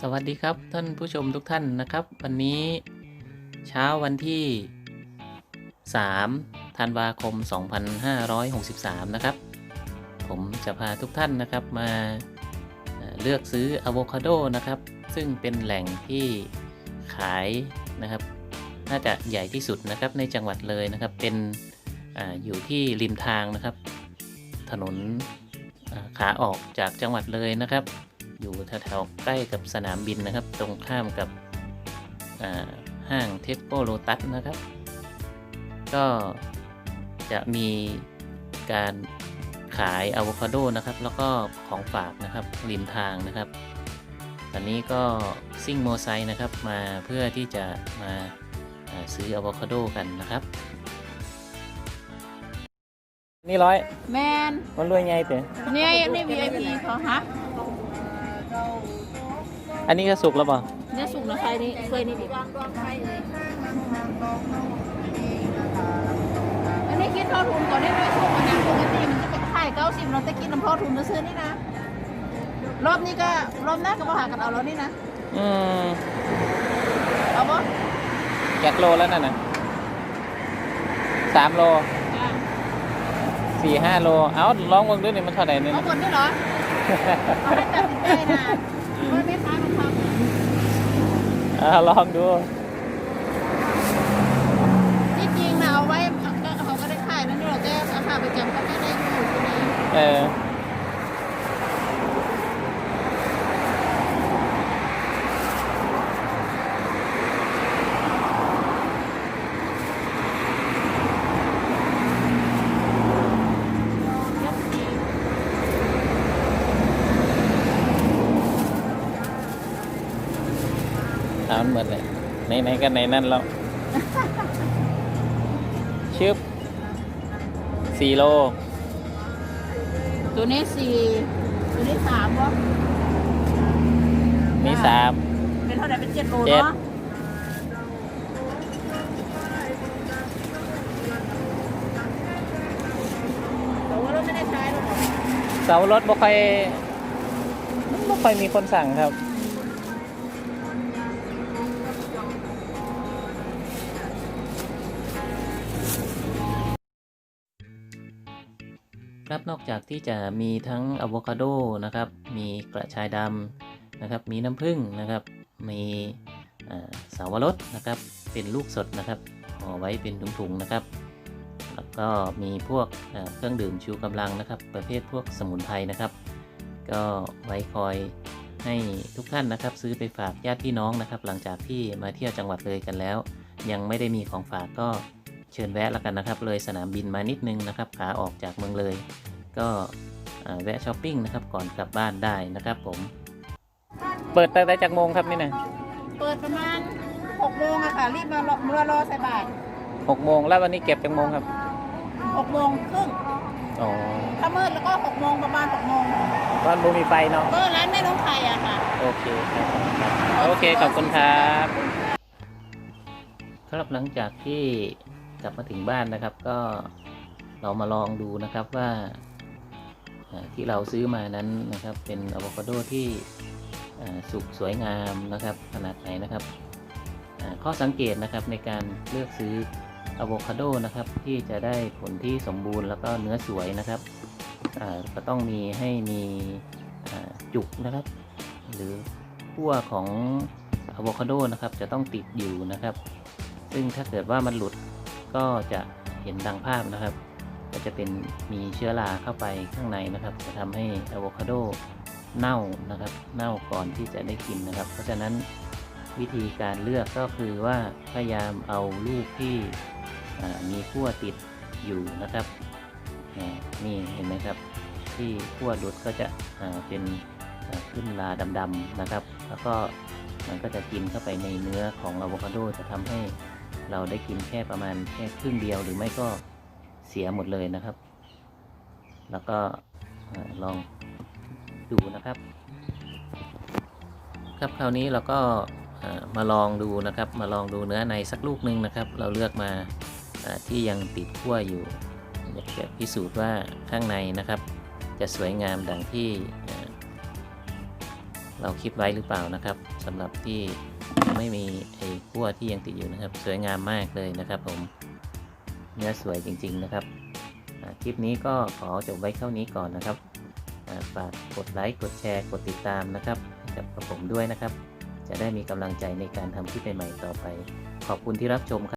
สวัสดีครับท่านผู้ชมทุกท่านนะครับ วันนี้เช้าวันที่ 3 ธันวาคม 2563 นะครับ ผมจะพาทุกท่านนะครับมาเลือกซื้ออะโวคาโดนะครับ ซึ่งเป็นแหล่งที่ขายนะครับ น่าจะใหญ่ที่สุดนะครับในจังหวัดเลยนะครับ เป็นออยู่ที่ริมทางนะครับ ถนนขาออกจากจังหวัดเลยนะครับ อยู่แถวๆใกล้กับสนามบินนะครับ ตรงข้ามกับอ่าห้างเทสโก้โลตัสนะครับ ก็จะมีการขายอะโวคาโดนะครับ แล้วก็ของฝากนะครับริมทางนะครับ ตอนนี้ก็ซิ่งโมไซค์นะครับมาเพื่อที่จะมาอ่าซื้ออะโวคาโดกันนะครับ นี่ร้อย แมนมันรวยไงเต๋อเนี่ยนี่ VIP เขาฮะ อันนี้ก็สุกแล้วเปล่าเนี่ยสุกนะใครนี่เคยนี่ดิอันนี้คิดเท่าทุนก่อนได้ไหมสุกมันนะปกติมันจะเป็นไข่เก้าสิบเราจะกินน้ำท่าทุนจะซื้อนี่นะ รอบนี้ก็รอบหน้าก็มาหากันเอาแล้วนี่นะ อืมเอาปะแกะโลแล้วนั่นน่ะสามโลอะสี่ห้าโล เอาลองเบิ่งด้วยนี่มันเท่าไหร่เนี่ยเอาหมดด้วยเหรอ เอาให้ตัดสินใจนะว่าไม่ค้ามันทำ อ่าลองดู ที่จริงนะเอาไว้ก็เขาก็ได้ขายนั่นนี่หรอกแต่ราคาประจำเขาไม่ได้อยู่ที่นี่ เออ เอามันหมดเลยในในๆกันในนั่นแล้วชึบสี่โล ตัวนี้สี่ตัวนี้สามวะมีสามเป็นเท่าไหร่เป็นเจ็ดโลเจ็ดเนาะแต่ว่าเราไม่ได้ใช้หรอกเสารถบ่ค่อยบ่ค่อยมีคนสั่งครับ ครับนอกจากที่จะมีทั้งอะโวคาโดนะครับ มีกระชายดำนะครับ มีน้ำผึ้งนะครับ มีสาวรสนะครับ เป็นลูกสดนะครับห่อไว้เป็นถุงๆนะครับ แล้วก็มีพวกเอ่อเครื่องดื่มชูกำลังนะครับ ประเภทพวกสมุนไพรนะครับ ก็ไว้คอยให้ทุกท่านนะครับ ซื้อไปฝากญาติพี่น้องนะครับ หลังจากที่มาเที่ยวจังหวัดเลยกันแล้ว ยังไม่ได้มีของฝากก็ เชิญแวะแล้วกันนะครับ เลยสนามบินมานิดนึงนะครับ ขาออกจากเมืองเลย ก็อ่าแวะช้อปปิ้งนะครับก่อนกลับบ้านได้นะครับผม เปิดตั้งแต่จากโมงครับนี่นะเปิดประมาณหกโมงอะค่ะรีบมารอมารอใส่บาตรหกโมงแล้ววันนี้เก็บจากโมงครับหกโมงครึ่งอ๋อถ้ามืดแล้วก็หกโมงประมาณหกโมงตอนบูมีไฟเนาะก็ร้านแม่น้องไข่อะค่ะโอเคครับโอเคขอบคุณครับครับหลังจากที่ กลับมาถึงบ้านนะครับก็เรามาลองดูนะครับว่าที่เราซื้อมานั้นนะครับเป็นอะโวคาโดที่สุกสวยงามนะครับขนาดไหนนะครับข้อสังเกตนะครับในการเลือกซื้ออะโวคาโดนะครับที่จะได้ผลที่สมบูรณ์แล้วก็เนื้อสวยนะครับก็ต้องมีให้มีจุกนะครับ หรือขั้วของอะโวคาโดนะครับจะต้องติดอยู่นะครับ ซึ่งถ้าเกิดว่ามันหลุด ก็จะเห็นดังภาพนะครับ ก็จะเป็นมีเชื้อราเข้าไปข้างในนะครับ จะทำให้อะโวคาโดเน่านะครับ เน่าก่อนที่จะได้กินนะครับ เพราะฉะนั้นวิธีการเลือกก็คือว่าพยายามเอาลูกที่มีขั้วติดอยู่นะครับนี่เห็นไหมครับ ที่ขั้วหลุดก็จะเป็นขึ้นลาดำๆนะครับ แล้วก็มันก็จะกินเข้าไปในเนื้อของอะโวคาโดจะทำให้ เราได้กินแค่ประมาณแค่ครึ่งเดียวหรือไม่ก็เสียหมดเลยนะครับ แล้วก็ลองดูนะครับ ครับคราวนี้เราก็มาลองดูนะครับ มาลองดูเนื้อในสักลูกหนึ่งนะครับ เราเลือกมาที่ยังติดขั้วอยู่อยากจะพิสูจน์ว่าข้างในนะครับ จะสวยงามดังที่เราคิดไว้หรือเปล่านะครับสำหรับที่ ไม่มีไอ้ขั้วที่ยังติดอยู่นะครับ สวยงามมากเลยนะครับผม เนื้อสวยจริง ๆ นะครับคลิปนี้ก็ขอจบไว้เท่านี้ก่อนนะครับฝากกดไลค์ กดแชร์ กดติดตามนะครับกับผมด้วยนะครับ จะได้มีกำลังใจในการทำคลิปใหม่ๆต่อไป ขอบคุณที่รับชมครับ